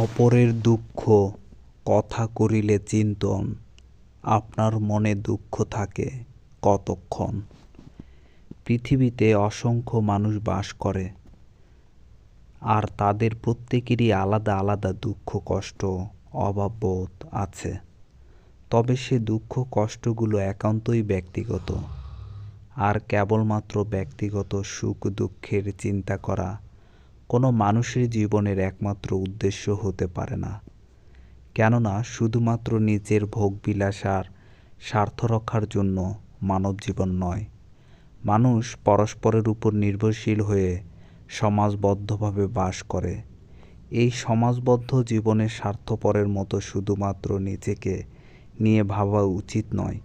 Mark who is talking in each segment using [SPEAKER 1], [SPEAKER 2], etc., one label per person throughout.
[SPEAKER 1] অপরের দুঃখ কথা করিলে চিন্তন, আপনার মনে দুঃখ থাকে কতক্ষণ? পৃথিবীতে অসংখ্য মানুষ বাস করে, আর তাদের প্রত্যেকেরই আলাদা আলাদা দুঃখ, কষ্ট, অভাববোধ আছে। তবে সে দুঃখ, কষ্টগুলো একান্তই ব্যক্তিগত, আর কেবলমাত্র ব্যক্তিগত সুখ দুঃখের চিন্তা করা কোনো মানুষের জীবনের একমাত্র উদ্দেশ্য হতে পারে না। কেননা শুধুমাত্র নিজের ভোগবিলাস আর স্বার্থ রক্ষার জন্য মানব জীবন নয়। মানুষ পরস্পরের উপর নির্ভরশীল হয়ে সমাজবদ্ধভাবে বাস করে। এই সমাজবদ্ধ জীবনের স্বার্থপরের মতো শুধুমাত্র নিজেকে নিয়ে ভাবা উচিত নয়,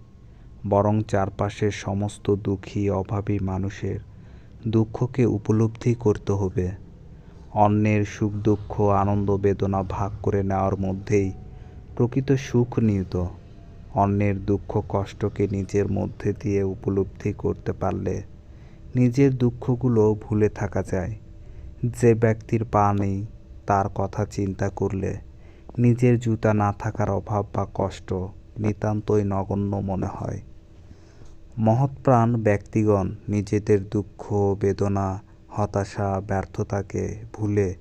[SPEAKER 1] বরং চারপাশের সমস্ত দুঃখী অভাবী মানুষের দুঃখকে উপলব্ধি করতে হবে। অন্যের সুখ, দুঃখ, আনন্দ, বেদনা ভাগ করে নেওয়ার মধ্যেই প্রকৃত সুখ নিহিত। অন্যের দুঃখ, কষ্টকে নিজের মধ্যে দিয়ে উপলব্ধি করতে পারলে নিজের দুঃখগুলো ভুলে থাকা যায়। যে ব্যক্তির পা নেই, তার কথা চিন্তা করলে নিজের জুতা না থাকার অভাব বা কষ্ট নিতান্তই নগণ্য মনে হয়। মহৎপ্রাণ ব্যক্তিগণ নিজেদের দুঃখ, বেদনা হতাশা, ব্যর্থতাকে ভুলে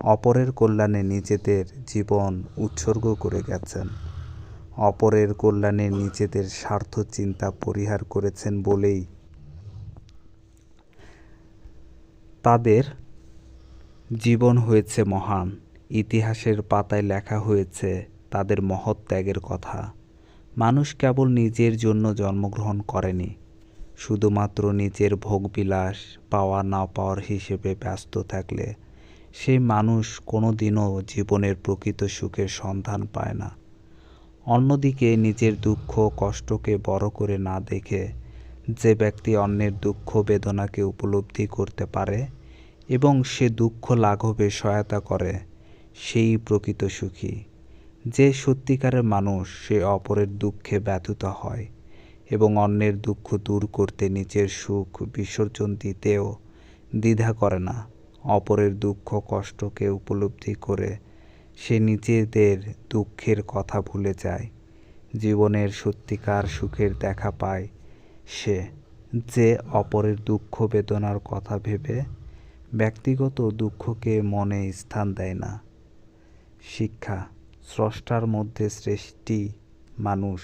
[SPEAKER 1] অপরের কল্যাণে নিজেদের জীবন উৎসর্গ করে গেছেন। অপরের কল্যাণে নিজেদের স্বার্থ চিন্তা পরিহার করেছেন বলেই তাদের জীবন হয়েছে মহান। ইতিহাসের পাতায় লেখা হয়েছে তাদের মহৎ ত্যাগের কথা। মানুষ কেবল নিজের জন্য জন্মগ্রহণ করেনি শুধুমাত্র নিজের ভোগবিলাস পাওয়া না পাওয়ার হিসেবে ব্যস্ত থাকলে সেই মানুষ কোনো দিনও জীবনের প্রকৃত সুখের সন্ধান পায় না। অন্যদিকে নিজের দুঃখ কষ্টকে বড় করে না দেখে যে ব্যক্তি অন্যের দুঃখ বেদনাকে উপলব্ধি করতে পারে এবং সে দুঃখ লাঘবে সহায়তা করে, সেই প্রকৃত সুখী। যে সত্যিকারের মানুষ সে অপরের দুঃখে ব্যথিত হয় এবং অন্যের দুঃখ দূর করতে নিজের সুখ বিসর্জন দিতেও দ্বিধা করে না। অপরের দুঃখ, কষ্টকে উপলব্ধি করে সে নিজেদের দুঃখের কথা ভুলে যায়। জীবনের সত্যিকার সুখের দেখা পায় সে যে অপরের দুঃখ বেদনার কথা ভেবে ব্যক্তিগত দুঃখকে মনে স্থান দেয় না। শিক্ষা, স্রষ্টার মধ্যে সৃষ্টি মানুষ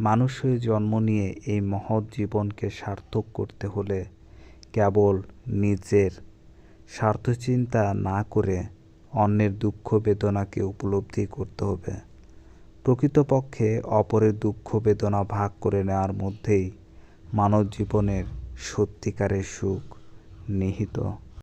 [SPEAKER 1] মানুষ হয়ে জন্ম নিয়ে এই মহৎ জীবনকে সার্থক করতে হলে কেবল নিজের স্বার্থচিন্তা না করে অন্যের দুঃখ বেদনাকে উপলব্ধি করতে হবে। প্রকৃতপক্ষে অপরের দুঃখ বেদনা ভাগ করে নেওয়ার মধ্যেই মানব জীবনের সত্যিকারের সুখ নিহিত।